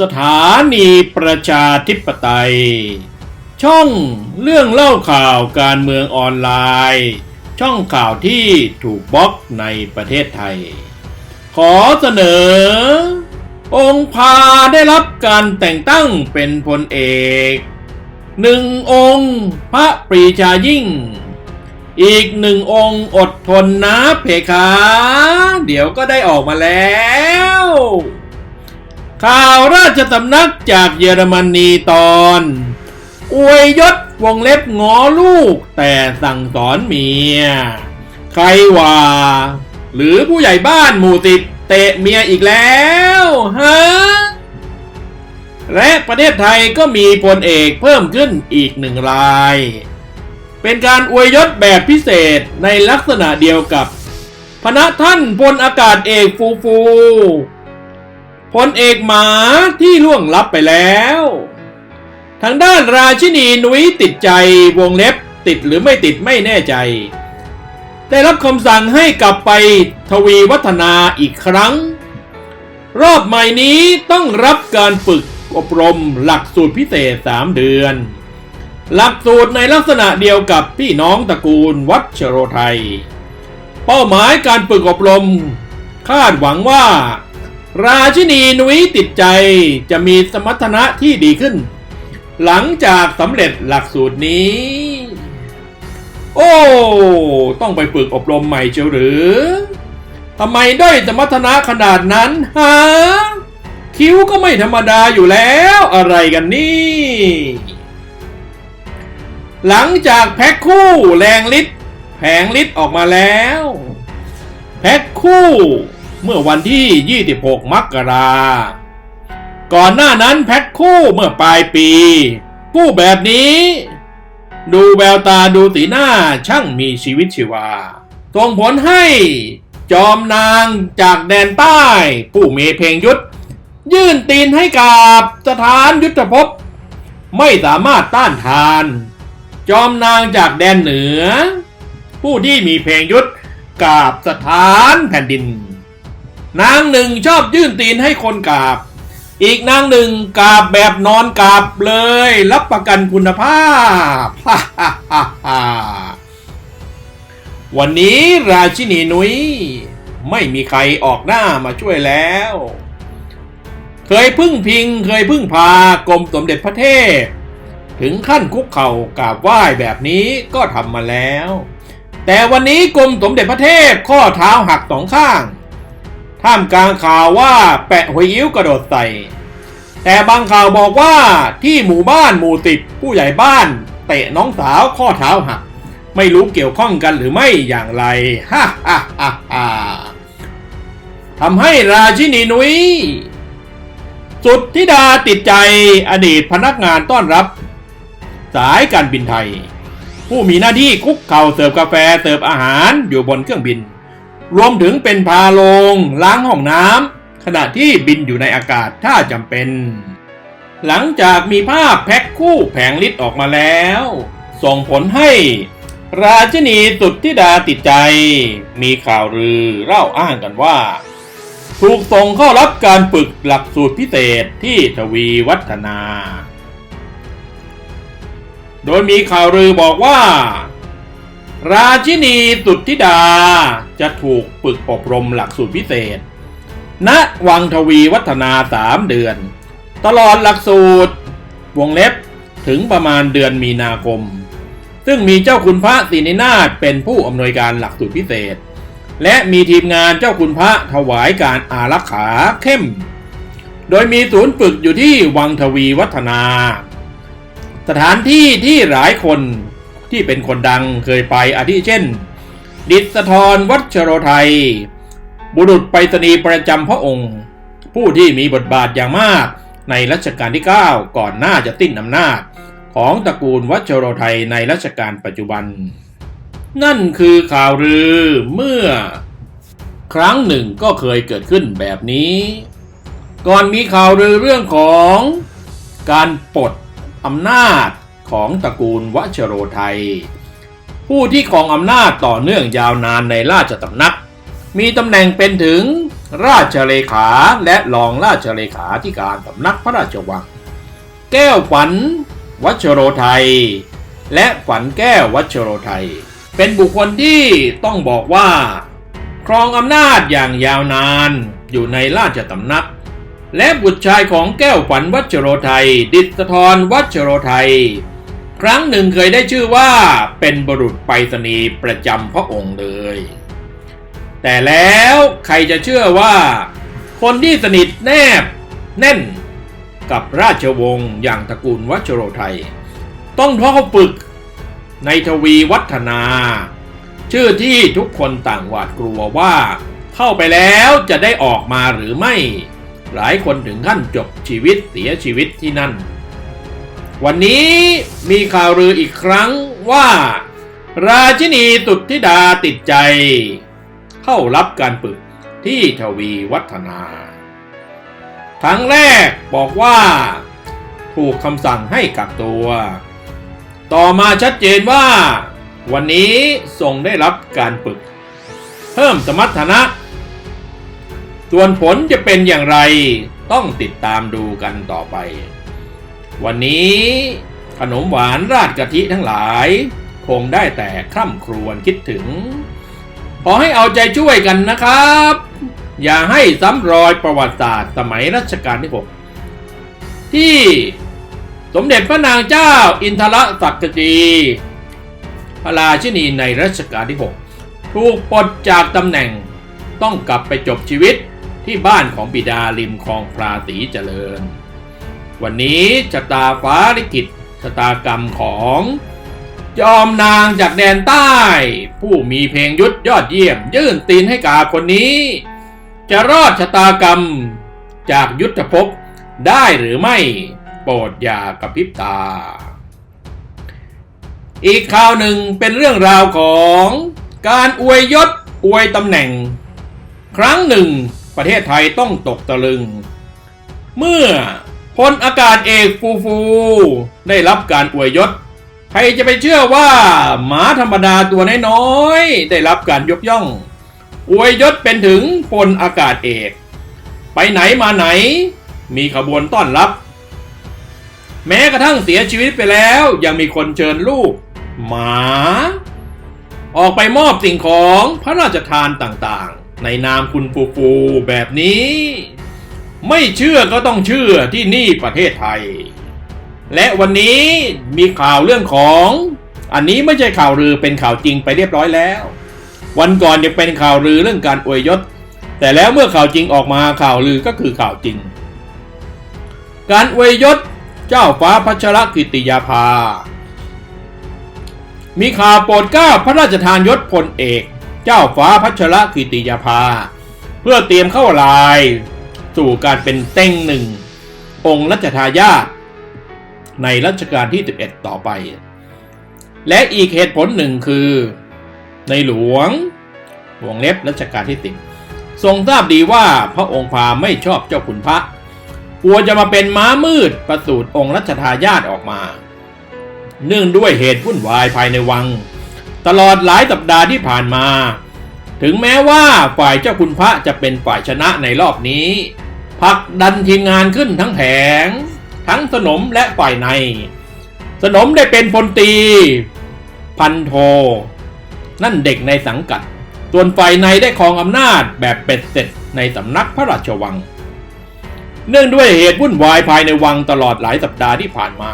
สถานีประชาธิปไตย ช่องเรื่องเล่าข่าวการเมืองออนไลน์ ช่องข่าวที่ถูกบล็อกในประเทศไทย ขอเสนอ องค์พาได้รับการแต่งตั้งเป็นพลเอกหนึ่งองค์พระปรีชายิ่ง อีกหนึ่งองค์อดทนนะเพคะ เดี๋ยวก็ได้ออกมาแล้ว ข่าวราชสำนักจากเยอรมนีตอน อวยยศวงเล็บงอลูก แต่สั่งสอนเมีย ใครว่า หรือผู้ใหญ่บ้านหมู่ติดเตะเมียอีกแล้วฮะและประเทศไทยก็มีพลเอกเพิ่มขึ้นอีกหนึ่งราย เป็นการอวยยศแบบพิเศษในลักษณะเดียวกับพระท่านพลอากาศเอกฟูฟู พลเอกหมาที่ล่วงลับไปแล้ว ทางด้านราชินีนุ้ยติดใจวงเล็บติดหรือไม่ติดไม่แน่ใจ ได้รับคำสั่งให้กลับไปทวีวัฒนาอีกครั้ง รอบใหม่นี้ต้องรับการฝึกอบรมหลักสูตรพิเศษ 3 เดือน หลักสูตรในลักษณะเดียวกับพี่น้องตระกูลวัชโรไทย เป้าหมายการฝึกอบรม คาดหวังว่า ราชินีนุ้ยติดใจจะมีสมรรถนะที่ดีขึ้น หลังจากสำเร็จหลักสูตรนี้ โอ้ ต้องไปฝึกอบรมใหม่เชียวหรือทำไมด้อยสมรรถนะขนาดนั้นฮะคิ้วก็ไม่ธรรมดาอยู่แล้วอะไรกันนี่ หลังจากแพ็คคู่แรงลิตแผงลิตออกมาแล้ว แพ็คคู่ เมื่อวันที่ 26 มกราก่อนหน้านั้นแพ็คคู่เมื่อปลายปี คู่แบบนี้ ดูแววตาดูสีหน้าช่างมีชีวิตชีวาส่งผลให้จอมนางจากแดนใต้ ผู้มีเพลงยุทธ ยื่นตีนให้กับสถานยุทธภพ ไม่สามารถต้านทาน จอมนางจากแดนเหนือ ผู้ที่มีเพลงยุทธกราบสถานแผ่นดิน นางหนึ่งชอบยื่นตีนให้คนกราบ อีกนางหนึ่งกราบแบบนอนกราบเลย รับประกันคุณภาพ วันนี้ราชินีนุ้ยไม่มีใครออกหน้ามาช่วยแล้ว เคยพึ่งพิงเคยพึ่งพากรมสมเด็จพระเทพ ถึงขั้นคุกเข่ากราบไหว้แบบนี้ก็ทำมาแล้ว แต่วันนี้กรมสมเด็จพระเทพข้อเท้าหักสองข้าง ท่ามกลางข่าวว่าแปะหวยยิ้วกระโดดใส่ แต่บางข่าวบอกว่าที่หมู่บ้านหมู่ติดผู้ใหญ่บ้านเตะน้องสาวข้อเท้าหัก ไม่รู้เกี่ยวข้องกันหรือไม่อย่างไรฮ่าฮ่าฮ่าฮ่าทำให้ราชินีนุ้ยสุดธิดาติดใจอดีตพนักงานต้อนรับ สายการบินไทย ผู้มีหน้าที่คุกเข่าเสิร์ฟกาแฟเสิร์ฟอาหารอยู่บนเครื่องบิน รวมถึงเป็นพาลง ล้างห้องน้ำขณะที่บินอยู่ในอากาศถ้าจำเป็น หลังจากมีภาพแพ็คคู่แผงลิตออกมาแล้ว ส่งผลให้ ราชินีสุดธิดาติดใจ มีข่าวลือเล่าอ้างกันว่า ถูกส่งเข้ารับการฝึกหลักสูตรพิเศษที่ทวีวัฒนา โดยมีข่าวลือบอกว่า ราชินีสุดธิดาจะถูกฝึกอบรมหลักสูตรพิเศษ ณ วังทวีวัฒนาสามเดือน ตลอดหลักสูตร วงเล็บถึงประมาณเดือนมีนาคม ซึ่งมีเจ้าคุณพระศรีนินาถเป็นผู้อำนวยการหลักสูตรพิเศษ และมีทีมงานเจ้าคุณพระถวายการอารักขาเข้ม โดยมีศูนย์ฝึกอยู่ที่วังทวีวัฒนา สถานที่ที่หลายคน ที่เป็นคนดังเคยไปอาทิเช่น ดิษฐรวัชโรไทย บุรุษไปรษณีย์ประจำพระองค์ ผู้ที่มีบทบาทอย่างมากในรัชกาลที่ 9 ก่อนหน้าจะสิ้นอำนาจ ของตระกูลวัชโรไทยในรัชกาลปัจจุบัน นั่นคือข่าวลือเมื่อ ครั้งหนึ่งก็เคยเกิดขึ้นแบบนี้ ก่อนมีข่าวลือเรื่องของการปลดอำนาจ ของตระกูลวัชโรไทย ผู้ที่ครองอำนาจต่อเนื่องยาวนานในราชสำนัก มีตำแหน่งเป็นถึงราชเลขาและรองราชเลขาธิการสำนักพระราชวัง แก้วฝันวัชโรไทย และฝันแก้ววัชโรไทย เป็นบุคคลที่ต้องบอกว่า ครองอำนาจอย่างยาวนานอยู่ในราชตำนัก และบุตรชายของแก้วฝันวัชโรไทย ดิษฐรวัชโรไทย ครั้งหนึ่งเคยได้ชื่อว่าเป็นบุรุษไปรษณีย์ประจำพระองค์เลย แต่แล้วใครจะเชื่อว่า คนที่สนิทแนบแน่นกับราชวงศ์อย่างตระกูลวัชโรไทย ต้องท้อปึกในทวีวัฒนา ชื่อที่ทุกคนต่างหวาดกลัวว่า เข้าไปแล้วจะได้ออกมาหรือไม่ หลายคนถึงขั้นจบชีวิตเสียชีวิตที่นั่น วันนี้มีข่าวลืออีกครั้งว่า ราชินีตุธิดาติดใจ เข้ารับการฝึกที่ทวีวัฒนาครั้งแรกบอกว่า ถูกคำสั่งให้กักตัว ต่อมาชัดเจนว่า วันนี้ทรงได้รับการฝึก เพิ่มสมรรถนะ ส่วนผลจะเป็นอย่างไรต้องติดตามดูกันต่อไป วันนี้ขนมหวานราดกะทิทั้งหลาย คงได้แต่คร่ำครวญคิดถึง ขอให้เอาใจช่วยกันนะครับ อย่าให้ซ้ำรอยประวัติศาสตร์สมัยรัชกาลที่ 6 ที่สมเด็จพระนางเจ้าอินทรศักดีพระราชินีในรัชกาลที่ 6 ถูกปลดจากตำแหน่งต้องกลับไปจบชีวิตที่บ้านของบิดาริมคลองพราศรีเจริญ วันนี้ชะตาฟ้าลิขิตชะตากรรมของจอมนางจากแดนใต้ ผู้มีเพลงยุทธยอดเยี่ยม ยื่นตีนให้กาคนนี้ จะรอดชะตากรรมจากยุทธภพได้หรือไม่โปรดอย่ากระพริบตา อีกข่าวหนึ่งเป็นเรื่องราวของการอวยยศอวยตำแหน่ง ครั้งหนึ่งประเทศไทยต้องตกตะลึง เมื่อ พลอากาศเอกฟูฟู ได้รับการอวยยศ ใครจะไปเชื่อว่า หมาธรรมดาตัวน้อยๆได้รับการยกย่อง อวยยศเป็นถึงพลอากาศเอก ไปไหนมาไหน มีขบวนต้อนรับ แม้กระทั่งเสียชีวิตไปแล้วยังมีคนเชิญลูก หมา ออกไปมอบสิ่งของพระราชทานต่างๆ ในนามคุณฟูฟูแบบนี้ ไม่เชื่อก็ต้องเชื่อที่นี่ประเทศไทย และวันนี้มีข่าวเรื่องของ อันนี้ไม่ใช่ข่าวลือเป็นข่าวจริงไปเรียบร้อยแล้ว วันก่อนยังเป็นข่าวลือเรื่องการอวยยศ แต่แล้วเมื่อข่าวจริงออกมาข่าวลือก็คือข่าวจริง การอวยยศเจ้าฟ้าพัชรกิติยาภา มีข่าวโปรดเกล้าพระราชทานยศพลเอก เจ้าฟ้าพัชรกิติยาภา เพื่อเตรียมเข้าลาย สู่การเป็นเต็งหนึ่ง องค์รัชทายาทในรัชกาลที่ 11 ต่อไป และอีกเหตุผลหนึ่งคือ ในหลวงวงเล็บรัชกาลที่ 10 ทรงทราบดีว่าพระองค์พาไม่ชอบเจ้าขุนพระกลัวจะมาเป็นม้ามืดประสูติองค์รัชทายาทออกมา เนื่องด้วยเหตุวุ่นวายภายในวัง ตลอดหลายสัปดาห์ที่ผ่านมา ถึงแม้ว่าฝ่ายเจ้าคุณพระจะเป็นฝ่ายชนะในรอบนี้ ผลักดันทีมงานขึ้นทั้งแผง ทั้งสนมและฝ่ายใน สนมได้เป็นพลตี พันโท นั่นเด็กในสังกัด ส่วนฝ่ายในได้ครองอำนาจแบบเป็ดเสร็จในสำนักพระราชวัง เนื่องด้วยเหตุวุ่นวายภายในวังตลอดหลายสัปดาห์ที่ผ่านมา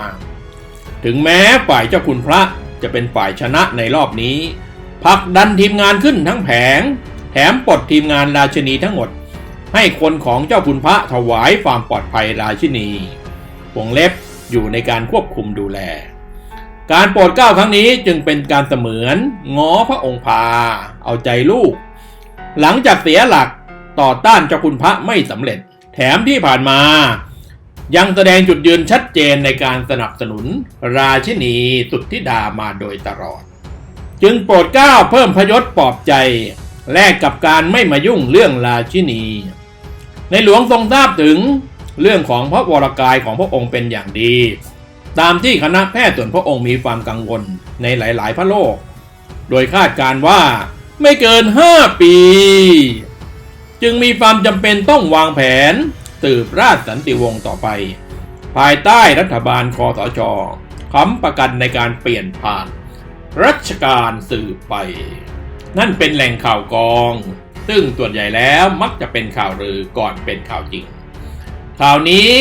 ถึงแม้ฝ่ายเจ้าคุณพระจะเป็นฝ่ายชนะในรอบนี้ผลักดันทีมงานขึ้นทั้งแผง แถมปลดทีมงานราชินีทั้งหมด ให้คนของเจ้าคุณพระถวายความปลอดภัยราชินีวงเล็บอยู่ในการควบคุมดูแล การโปรดเกล้าครั้งนี้จึงเป็นการเสมือนง้อพระองค์พา เอาใจลูก หลังจากเสียหลักต่อต้านเจ้าคุณพระไม่สำเร็จ แถมที่ผ่านมา ยังแสดงจุดยืนชัดเจนในการสนับสนุนราชินีสุทธิดามาโดยตลอด จึงโปรดเกล้าเพิ่มพยศปลอบใจ แลกกับการไม่มายุ่งเรื่องราชินี ในหลวงทรงทราบถึงเรื่องของพระวรกายของพระองค์เป็นอย่างดี ตามที่คณะแพทย์ส่วนพระองค์มีความกังวลในหลาย ๆ พระโลก โดยคาดการ์ว่าไม่เกิน 5 ปี จึงมีความจำเป็นต้องวางแผนสืบราชสันติวงศ์ต่อไป ภายใต้รัฐบาลคอสชค้ำประกันในการเปลี่ยนผ่านรัชการสืบไป นั่นเป็นแหล่งข่าวกรอง ซึ่งส่วนใหญ่แล้วมักจะเป็นข่าวลือก่อนเป็นข่าวจริง ข่าวนี้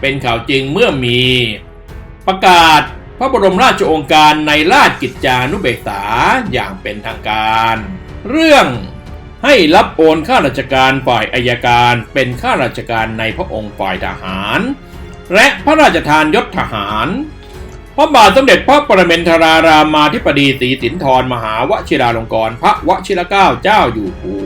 เป็นข่าวจริงเมื่อมีประกาศพระบรมราชโองการในราชกิจจานุเบกษาอย่างเป็นทางการ เรื่องให้รับโอนข้าราชการฝ่ายอายการเป็นข้าราชการในพระองค์ฝ่ายทหาร และพระราชทานยศทหารพระบาทสมเด็จพระปรเมนทรารามาธิบดีศรีสินธรมหาวชิราลงกรณพระวชิรเกล้าเจ้าอยู่หัว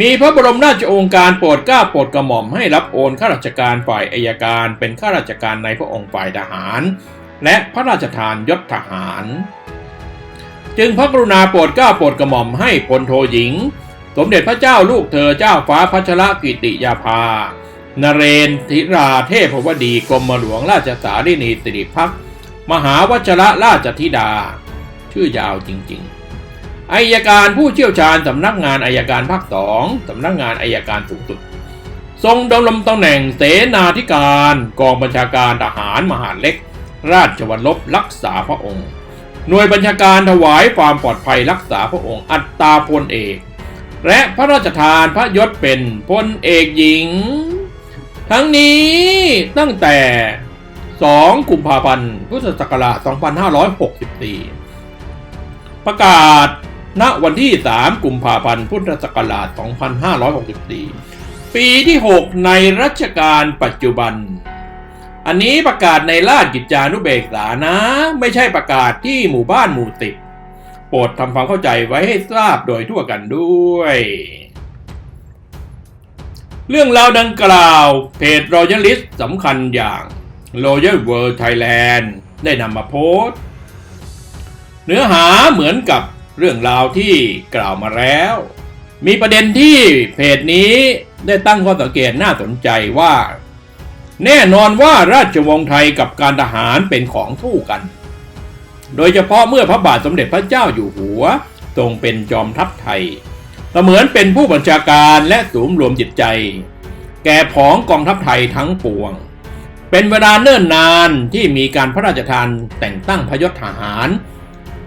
มีพระบรมราชโองการโปรดเกล้าโปรดกระหม่อมให้รับโอนข้าราชการฝ่ายอายการ เป็นข้าราชการในพระองค์ฝ่ายทหาร และพระราชทานยศทหาร จึงพระกรุณาโปรดเกล้าโปรดกระหม่อมให้พลโทหญิง สมเด็จพระเจ้าลูกเธอเจ้าฟ้าพัชรกิติยาภานเรนธิราเทพวดีกรมหลวงราชสารินีสิริพักมหาวชระราชธิดา ชื่อยาวจริง ๆ อายการผู้เชี่ยวชาญสำนักงานอายการภาคสองสำนักงานอายการสูงสุด ทรงดำรงตำแหน่งเสนาธิการกองบัญชาการทหารมหาเล็ก ราชวัลลบรักษาพระองค์ หน่วยบัญชาการถวายความปลอดภัยรักษาพระองค์ อัตราพลเอก และพระราชทานพระยศเป็นพลเอกหญิง ทั้งนี้ตั้งแต่ 2 กุมภาพันธ์ พุทธศักราช 2564 ประกาศ ณวันที่ 3 กุมภาพันธ์ พุทธศักราช 2564 ปีที่ 6 ในรัชกาลปัจจุบัน อันนี้ประกาศในราชกิจจานุเบกษานะ ไม่ใช่ประกาศที่หมู่บ้านหมู่ติดโปรดทำความเข้าใจไว้ให้ทราบโดยทั่วกันด้วย เรื่องราวดังกล่าวเพจ Royalist สำคัญอย่าง Royal World Thailand ได้นำมาโพสต์ เนื้อหาเหมือนกับ เรื่องราวที่กล่าวมาแล้ว มีประเด็นที่เพจนี้ได้ตั้งข้อสังเกตน่าสนใจว่า แน่นอนว่าราชวงศ์ไทยกับการทหารเป็นของคู่กัน โดยเฉพาะเมื่อพระบาทสมเด็จพระเจ้าอยู่หัวทรงเป็นจอมทัพไทยเสมือนเป็นผู้บัญชาการและสูมรวมจิตใจ แก่ผองกองทัพไทยทั้งปวง เป็นเวลาเนิ่นนานที่มีการพระราชทานแต่งตั้งพยศทหาร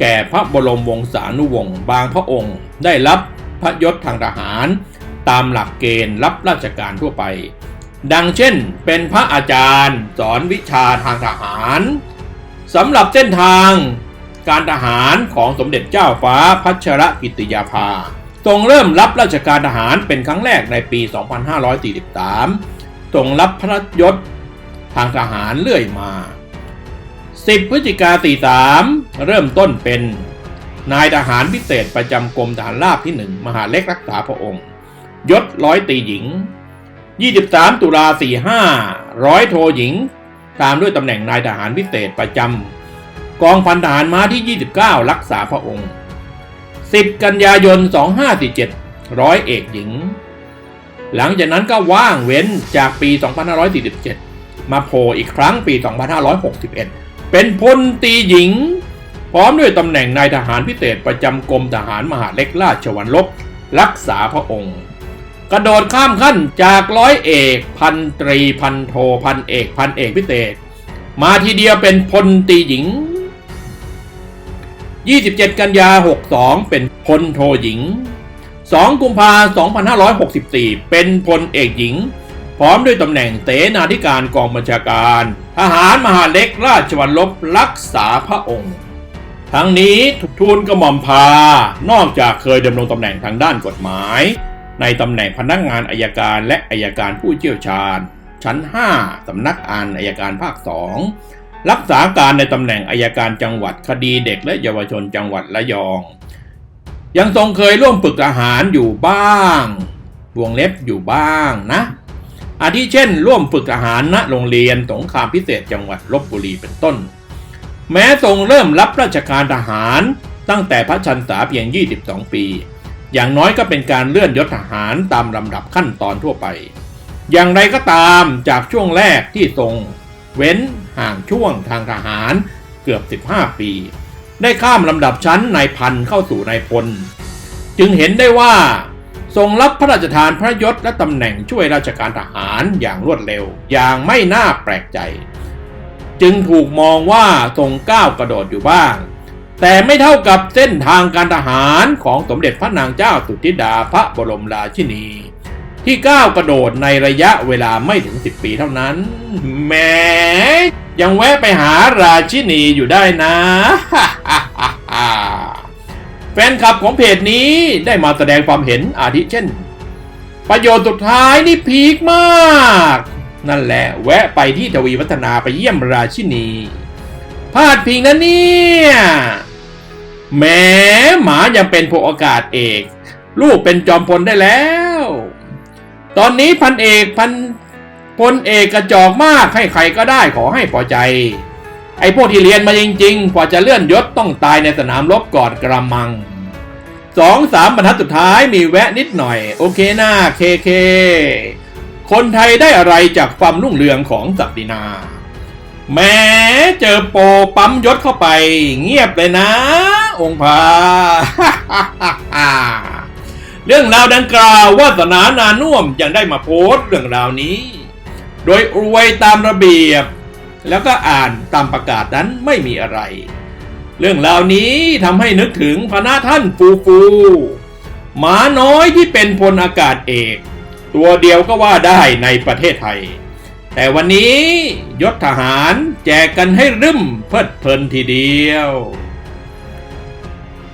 แก่พระบรมวงศานุวงศ์บางพระองค์ ได้รับพระยศทางทหาร ตามหลักเกณฑ์รับราชการทั่วไป ดังเช่น เป็นพระอาจารย์ สอนวิชาทางทหารสำหรับเส้นทางการทหารของสมเด็จเจ้าฟ้าพัชรกิติยาภาทรงเริ่มรับราชการทหารเป็นครั้งแรกในปี 2543ทรงรับพระยศทางทหารเรื่อยมา 10 พฤศจิกา 43 เริ่มต้นเป็น นายทหารพิเศษประจำกรมทหารราบที่ 1 มหาเล็กรักษาพระองค์ ยศร้อยตีหญิง 23 ตุลา 45 ร้อยโทหญิง ตามด้วยตำแหน่งนายทหารพิเศษประจำกองพันทหารม้าที่ 29 รักษาพระองค์ 10 กันยายน 2547 ร้อยเอกหญิง หลังจากนั้นก็ว่างเว้นจากปี 2547 มาโผล่อีกครั้งปี 2561 เป็นพลตีหญิง พร้อมด้วยตำแหน่งนายทหารพิเศษประจำกรมทหารมหาเล็กราชวัลลบรักษาพระองค์ กระโดดข้ามขั้นจากร้อยเอกพันตรีพันโทพันเอกพันเอกพิเศษ มาทีเดียวเป็นพลตีหญิง 27 กันยา 62 เป็นพลโทหญิง 2 กุมภา2564 เป็นพลเอกหญิง พร้อมด้วยตำแหน่งเสนาธิการกองบัญชาการ ทหารมหาเล็กราชวัลลบรักษาพระองค์ ทั้งนี้ทูลกระหม่อมพา นอกจากเคยดำรงตำแหน่งทางด้านกฎหมาย ในตำแหน่งพนักงานอายการและอายการผู้เชี่ยวชาญ ชั้น 5สำนักอ่านอายการภาค2รักษาการในตำแหน่งอายการจังหวัดคดีเด็กและเยาวชนจังหวัดระยอง ยังทรงเคยร่วมฝึกทหารอยู่บ้าง วงเล็บอยู่บ้างนะ อาทิเช่น ร่วมฝึกทหารณโรงเรียนสงครามพิเศษจังหวัดลบบุรีเป็นต้น แม้ทรงเริ่มรับราชการทหารตั้งแต่พระชันษาเพียง 22 ปี อย่างน้อยก็เป็นการเลื่อนยศทหารตามลำดับขั้นตอนทั่วไป อย่างไรก็ตามจากช่วงแรกที่ทรงเว้นห่างช่วงทางทหารเกือบ 15 ปี ได้ข้ามลำดับชั้นนายพันเข้าสู่นายพล จึงเห็นได้ว่า ทรงรับพระราชทานพระยศและตำแหน่งช่วยราชการทหารอย่างรวดเร็ว อย่างไม่น่าแปลกใจ จึงถูกมองว่าทรงก้าวกระโดดอยู่บ้าง แต่ไม่เท่ากับเส้นทางการทหารของสมเด็จพระนางเจ้าสุธิดาพระบรมราชินี ที่ก้าวกระโดดในระยะเวลาไม่ถึง 10 ปีเท่านั้นแหมยังแวะไปหาราชินีอยู่ได้นะ แฟนคลับของเพจนี้ได้มาแสดงความเห็นอาทิเช่น ประโยชน์สุดท้ายนี่พีคมาก นั่นแหละแวะไปที่ทวีวัฒนาไปเยี่ยมราชินีพาดพิงนะเนี่ยแหมหมายังเป็นพวกอากาศเอก ลูกเป็นจอมพลได้แล้ว ตอนนี้พันเอกพันพลเอกกระจอกมากให้ใครก็ได้ขอให้พอใจ ไอ้พวกที่เรียนมาจริงๆ กว่าจะเลื่อนยศต้องตายในสนามรบก่อนกระมังสองสามบรรทัดสุดท้ายมีแวะนิดหน่อย โอเคหน้าเคเค คนไทยได้อะไรจากความรุ่งเรืองของศักดินา แม้เจอโปปั๊มยศเข้าไป เงียบเลยนะ องค์พาเรื่องราวดังกล่าววาสนานานุ่มยังได้มาโพสต์เรื่องราวนี้ โดยอวยตามระเบียบ แล้วก็อ่านตามประกาศนั้นไม่มีอะไร เรื่องราวนี้ทำให้นึกถึงพระนาท่านฟูฟูหมาน้อยที่เป็นพลอากาศเอก ตัวเดียวก็ว่าได้ในประเทศไทย แต่วันนี้ยศทหารแจกกันให้รึมเพลิดเพลินทีเดียว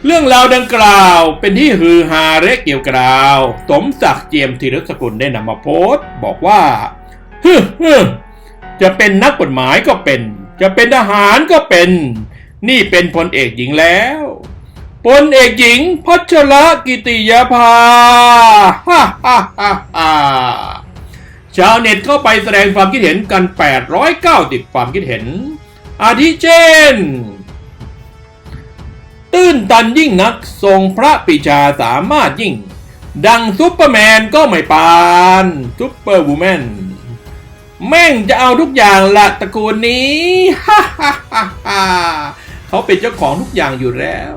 เรื่องราวดังกล่าวเป็นที่ฮือฮาและเกี่ยวกราว สมศักดิ์เจียมธีรสกุลได้นำมาโพสต์ บอกว่าฮึฮึ จะเป็นนักกฎหมายก็เป็น จะเป็นทหารก็เป็น นี่เป็นพลเอกหญิงแล้วพลเอกหญิงพัชรกิติยาภาฮ่าฮ่าฮ่าฮ่าชาวเน็ตเข้าไปแสดงความคิดเห็นกัน 890 ความคิดเห็น อาทิเช่น ตื้นตันยิ่งนักทรงพระปิชาสามารถยิ่ง ดังซุปเปอร์แมนก็ไม่ปาน ซุปเปอร์วูแมน แม่งจะเอาทุกอย่างละตระกูลนี้ฮ่าฮ่าฮ่าฮ่าเขาเป็นเจ้าของทุกอย่างอยู่แล้ว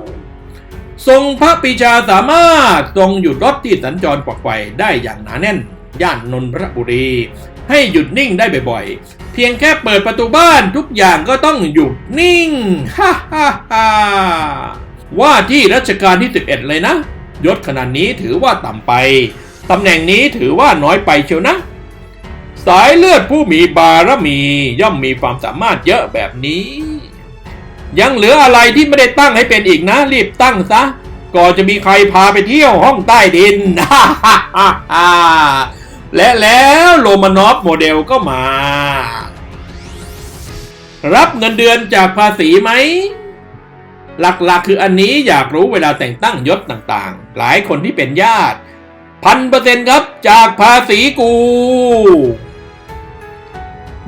ทรงพระปิชาสามารถทรงหยุดรถที่สัญจรกวักไกวได้อย่างหนาแน่น ย่านนนทบุรี ให้หยุดนิ่งได้บ่อยๆ เพียงแค่เปิดประตูบ้านทุกอย่างก็ต้องหยุดนิ่งฮ่าฮ่าฮ่าว่าที่รัชกาลที่ 11 เลยนะ ยศขนาดนี้ถือว่าต่ำไป ตำแหน่งนี้ถือว่าน้อยไปเชียวนะ สายเลือดผู้มีบารมีย่อมมีความสามารถเยอะแบบนี้ ยังเหลืออะไรที่ไม่ได้ตั้งให้เป็นอีกนะ รีบตั้งซะ ก่อนจะมีใครพาไปเที่ยวห้องใต้ดิน และแล้วโรมานอฟโมเดลก็มา รับเงินเดือนจากภาษีไหม หลักๆ คืออันนี้อยากรู้เวลาแต่งตั้งยศต่างๆ หลายคนที่เป็นญาติพันเปอร์เซ็นต์ครับจากภาษีกู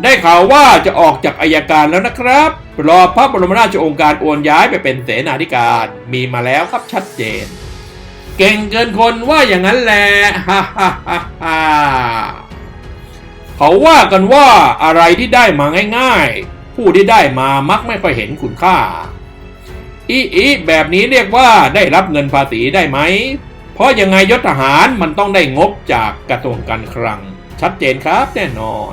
ได้ข่าวว่าจะออกจากอายการแล้วนะครับ รอพระบรมราชโองการโอนย้ายไปเป็นเสนาธิการมีมาแล้วครับชัดเจน เก่งเกินคนว่าอย่างนั้นแหละฮ่าฮ่าฮ่าฮ่าเขาว่ากันว่าอะไรที่ได้มาง่ายๆ ผู้ที่ได้มามักไม่ค่อยเห็นคุณค่าอีอีแบบนี้เรียกว่าได้รับเงินภาษีได้ไหม เพราะยังไงยศทหารมันต้องได้งบจากกระทรวงการคลัง ชัดเจนครับแน่นอน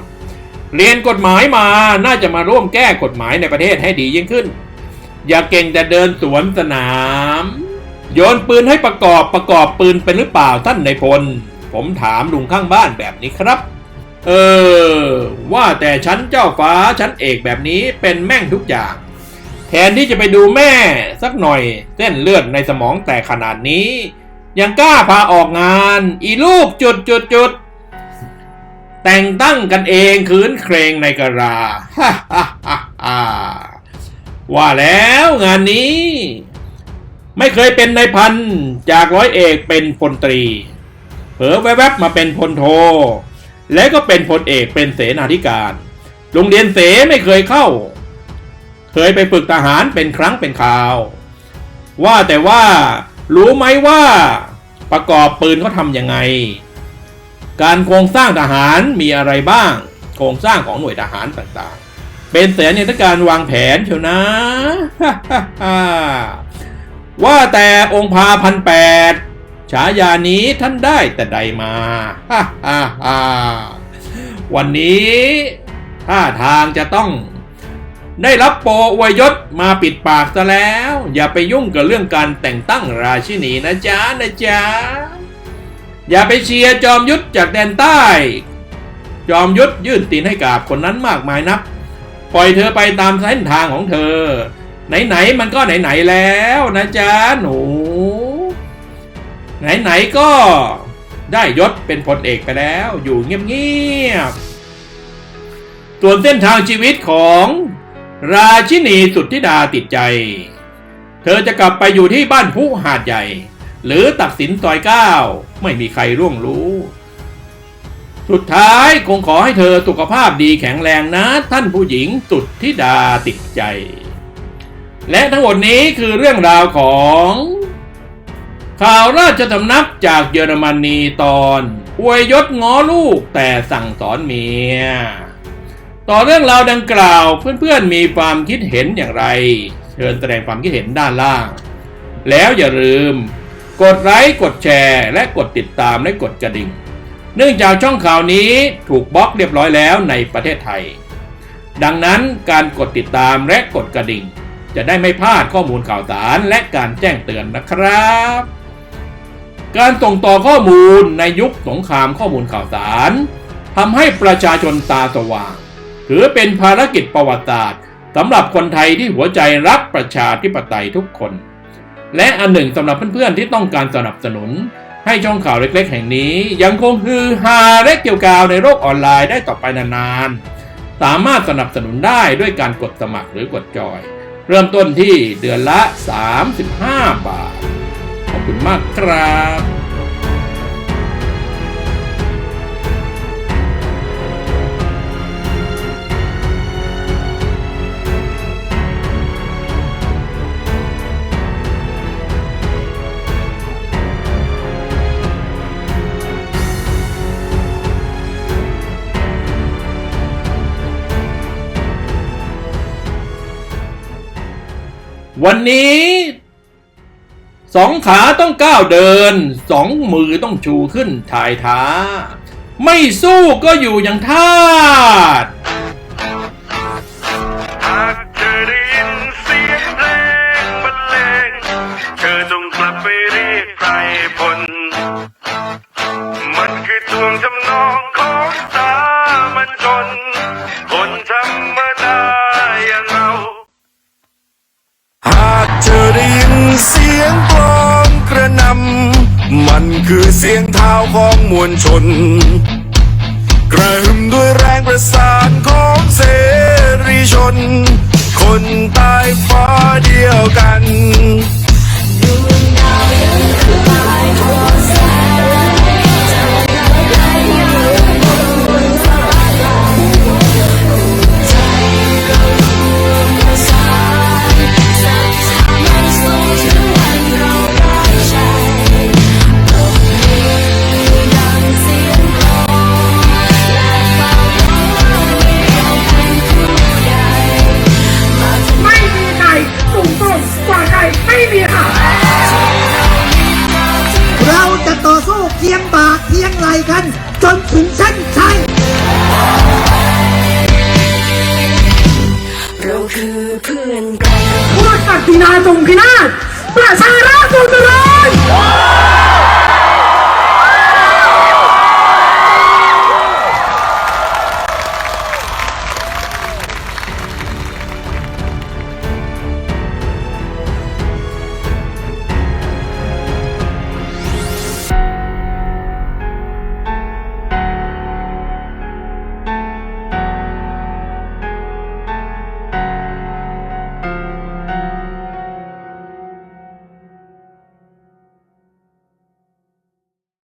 เรียนกฎหมายมาน่าจะมาร่วมแก้กฎหมายในประเทศให้ดียิ่งขึ้น อย่าเก่งแต่เดินสวนสนาม โยนปืนให้ประกอบประกอบปืนเป็นหรือเปล่าท่านในายพล ผมถามลุงข้างบ้านแบบนี้ครับ เออ ว่าแต่ชั้นเจ้าฟ้าชั้นเอกแบบนี้เป็นแม่งทุกอย่าง แทนที่จะไปดูแม่สักหน่อยเส้นเลือดในสมองแตกขนาดนี้ ยังกล้าพาออกงาน อีลูกจุดจุดจุด แต่งตั้งกันเองคืนเครงในกะลาฮ่าฮ่าฮ่าฮ่าว่าแล้วงานนี้ ไม่เคยเป็นนายพันจากร้อยเอกเป็นพลตรี เผลอแวบๆมาเป็นพลโท และก็เป็นพลเอกเป็นเสนาธิการ โรงเรียนเสไม่เคยเข้า เคยไปฝึกทหารเป็นครั้งเป็นคราว ว่าแต่ว่ารู้ไหมว่าประกอบปืนเขาทำยังไง การโครงสร้างทหารมีอะไรบ้าง โครงสร้างของหน่วยทหารต่างๆ เป็นแสนในการวางแผนเชียวนะ ว่าแต่องค์พาพันแปดฉายานี้ท่านได้แต่ใดมาฮ่าฮ่าฮ่าวันนี้ท่าทางจะต้อง ได้รับโปรอวยยศมาปิดปากซะแล้ว อย่าไปยุ่งกับเรื่องการแต่งตั้งราชินีนะจ๊ะนะจ๊ะ อย่าไปเชียร์จอมยุทธจากแดนใต้ จอมยุทธยื่นตีนให้กับคนนั้นมากมายนัก ปล่อยเธอไปตามเส้นทางของเธอ ไหนๆมันก็ไหนๆแล้วนะจ๊ะหนู ไหนๆก็ได้ยศเป็นพลเอกไปแล้ว อยู่เงียบๆส่วนเส้นทางชีวิตของราชินีสุดทิดาติดใจ เธอจะกลับไปอยู่ที่บ้านผู้หาดใหญ่ หรือตักสินซอยเก้าไม่มีใครร่วงรู้ สุดท้ายคงขอให้เธอสุขภาพดีแข็งแรงนะท่านผู้หญิงสุดธิดาติดใจ และทั้งหมดนี้คือเรื่องราวของ ข่าวราชสำนักจากเยอรมนีตอนอวยยศง้อลูกแต่สั่งสอนเมียต่อเรื่องราวดังกล่าวเพื่อนๆมีความคิดเห็นอย่างไร เชิญแสดงความคิดเห็นด้านล่าง แล้วอย่าลืม กดไลค์กดแชร์ และกดติดตามและกดกระดิ่ง เนื่องจากช่องข่าวนี้ถูกบล็อกเรียบร้อยแล้วในประเทศไทย ดังนั้นการกดติดตามและกดกระดิ่ง จะได้ไม่พลาดข้อมูลข่าวสารและการแจ้งเตือนนะครับ การส่งต่อข้อมูลในยุคสงครามข้อมูลข่าวสารทำให้ประชาชนตาสว่าง ถือเป็นภารกิจประวัติศาสตร์สำหรับคนไทยที่หัวใจรักประชาธิปไตยทุกคน และอันหนึ่งสำหรับเพื่อนๆที่ต้องการสนับสนุน ให้ช่องข่าวเล็กๆ แห่งนี้ ยังคงฮือฮาและเกี่ยวกาวในโลกออนไลน์ได้ต่อไปนานๆ สามารถสนับสนุนได้ด้วยการกดสมัครหรือกดจอย เริ่มต้นที่เดือนละ 35 บาท ขอบคุณมากครับ วันนี้สองขาต้องก้าวเดิน สองมือต้องชูขึ้นถ่ายท้า ไม่สู้ก็อยู่อย่างทา สียงกลองกระนำมันคือเสียงเท้าของมวลชน กระหึ่มด้วยแรงประสานของเสรีชน คนใต้ฟ้าเดียวกัน ต่อสู้เคียงบากเคียงไหลกัน จนถึงเช่นชัยเราคือเพื่อนกันพูดปฏินาตรงพินาศประชาราชสุริย